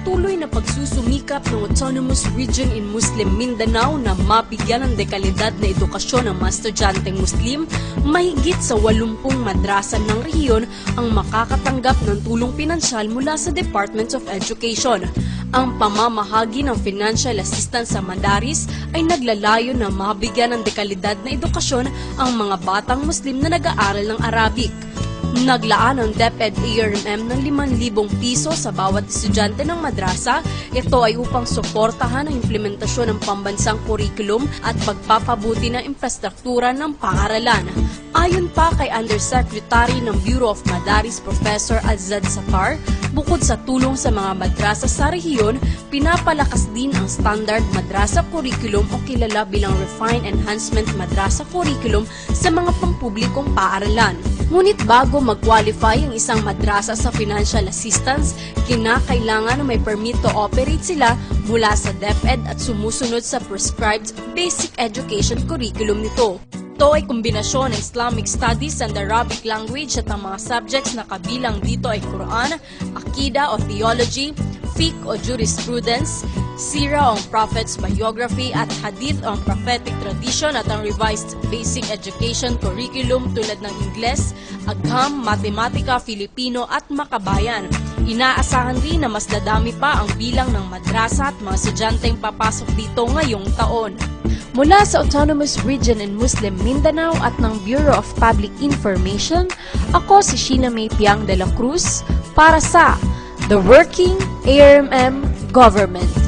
Patuloy na pagsusumikap ng Autonomous Region in Muslim Mindanao na mabigyan ng dekalidad na edukasyon ng mga estudyanteng Muslim, mahigit sa 80 madrasa ng rehiyon ang makakatanggap ng tulong pinansyal mula sa Department of Education. Ang pamamahagi ng financial assistance sa Madaris ay naglalayo na mabigyan ng dekalidad na edukasyon ang mga batang Muslim na nag-aaral ng Arabic. Naglaan ang DepEd ARMM ng 5,000 piso sa bawat estudyante ng madrasa. Ito ay upang suportahan ang implementasyon ng pambansang kurikulum at pagpapabuti ng infrastruktura ng pangaralan. Ayon pa kay Undersecretary ng Bureau of Madaris Professor Azad Safar, bukod sa tulong sa mga madrasa sa rehiyon, pinapalakas din ang Standard Madrasa Curriculum o kilala bilang Refined Enhancement Madrasa Curriculum sa mga pampublikong paaralan. Ngunit bago mag-qualify ang isang madrasa sa financial assistance, kinakailangan na may permit to operate sila mula sa DepEd at sumusunod sa prescribed basic education curriculum nito. Ito ay kombinasyon ng Islamic Studies and Arabic language at ang mga subjects na kabilang dito ay Quran, Akida o Theology, Fiqh o Jurisprudence, Sira o Prophet's Biography at Hadith o Prophetic Tradition at ang Revised Basic Education Curriculum tulad ng Ingles, Agham, Matematika, Filipino at Makabayan. Inaasahan rin na mas dadami pa ang bilang ng madrasa at mga estudyanteng papasok dito ngayong taon. Mula sa Autonomous Region in Muslim Mindanao at ng Bureau of Public Information, ako si Sheena May Piang de la Cruz para sa The Working ARMM Government.